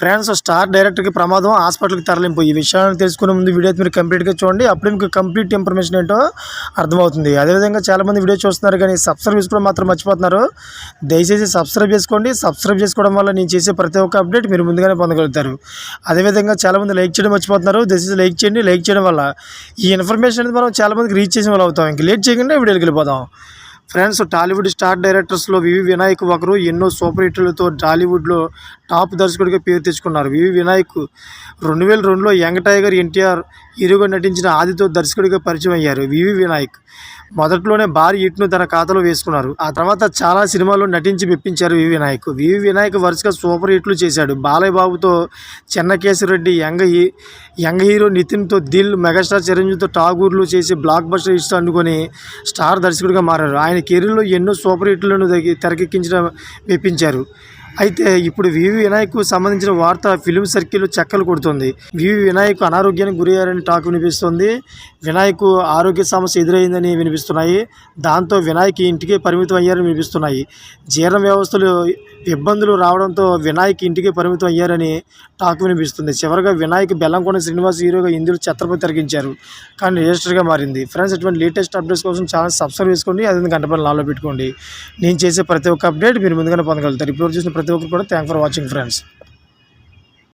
Friends star డైరెక్టర్కి ప్రమాదం హాస్పిటల్కి తరలింపు. ఈ విషయాన్ని తెలుసుకునే ముందు వీడియో మీరు కంప్లీట్గా చూడండి. అప్పుడు మీకు కంప్లీట్ ఇన్ఫర్మేషన్ ఏంటో అర్థమవుతుంది. అదేవిధంగా చాలామంది వీడియో చూస్తున్నారు కానీ సబ్స్క్రైబ్ చేసుకోవడం మాత్రం మర్చిపోతున్నారు. దయచేసి సబ్స్క్రైబ్ చేసుకోండి. సబ్స్క్రైబ్ చేసుకోవడం వల్ల నేను చేసే ప్రతి ఒక్క అప్డేట్ మీరు ముందుగానే పొందగలుగుతారు. అదేవిధంగా చాలామంది లైక్ చేయడం మర్చిపోతున్నారు. దయచేసి లైక్ చేయండి. లైక్ చేయడం వల్ల ఈ ఇన్ఫర్మేషన్ అనేది మనం చాలామందికి రీచ్ చేసిన వాళ్ళు అవుతాం. ఇంక లేట్ చేయకుండా వీడియోకి వెళ్ళిపోదాం. ఫ్రెండ్స్ టాలీవుడ్ స్టార్ డైరెక్టర్స్లో వివి వినాయక్ ఒకరు ఎన్నో సూపర్ హిట్లతో టాలీవుడ్లో టాప్ దర్శకుడిగా పేరు తెచ్చుకున్నారు. వివి వినాయక్ రెండు వేల రెండులో యంగ్ టైగర్ ఎన్టీఆర్ హీరోగా నటించిన ఆదితో దర్శకుడిగా పరిచయం అయ్యారు వివి వినాయక్. మొదట్లోనే భారీ హిట్ను తన ఖాతాలో వేసుకున్నారు. ఆ తర్వాత చాలా సినిమాల్లో నటించి మెప్పించారు వివి వినాయక్. వివి వినాయక్ వరుసగా సూపర్ హిట్లు చేశాడు. బాలయ్య బాబుతో Chennakesava Reddy young he young hero నితిన్తో Dil megastar చిరంజీవితో ఠాగూర్లు చేసి బ్లాక్ బస్టర్ హిట్స్ అందుకొని స్టార్ దర్శకుడిగా మారారు. ఆయన కెరీర్లో ఎన్నో సూపర్ హిట్లను తెరకెక్కించడం మెప్పించారు. అయితే ఇప్పుడు వివి వినాయక్ సంబంధించిన వార్త ఫిలిం సర్కిల్ చెక్కలు కొడుతుంది. వివి వినాయక్ అనారోగ్యానికి గురయ్యారని టాక్ వినిపిస్తుంది. వినాయక్ ఆరోగ్య సమస్య ఎదురైందని వినిపిస్తున్నాయి. దాంతో వినాయక్ ఇంటికే పరిమితం అయ్యారని వినిపిస్తున్నాయి. జీర్ణ వ్యవస్థలు ఇబ్బందులు రావడంతో వినాయక్ ఇంటికే పరిమితం అయ్యారని టాక్ వినిపిస్తుంది. చివరిగా వినాయక్ బెల్లంకొండ శ్రీనివాస్ హీరోగా ఇందులో ఛత్రపతి తరిగించారు. కానీ రిజిస్టర్గా మారింది. ఫ్రెండ్స్ ఇటువంటి లేటెస్ట్ అప్డేట్స్ కోసం ఛానల్ సబ్స్క్రైబ్ చేసుకోండి. అదే గంట పని లాలో పెట్టుకోండి. నేను చేసే ప్రతి ఒక్క అప్డేట్ మీరు ముందుగానే పొందగలుగుతారు. ఇప్పుడు చూసిన ప్రతి ఒక్కరు కూడా థ్యాంక్ ఫర్ వాచింగ్ ఫ్రెండ్స్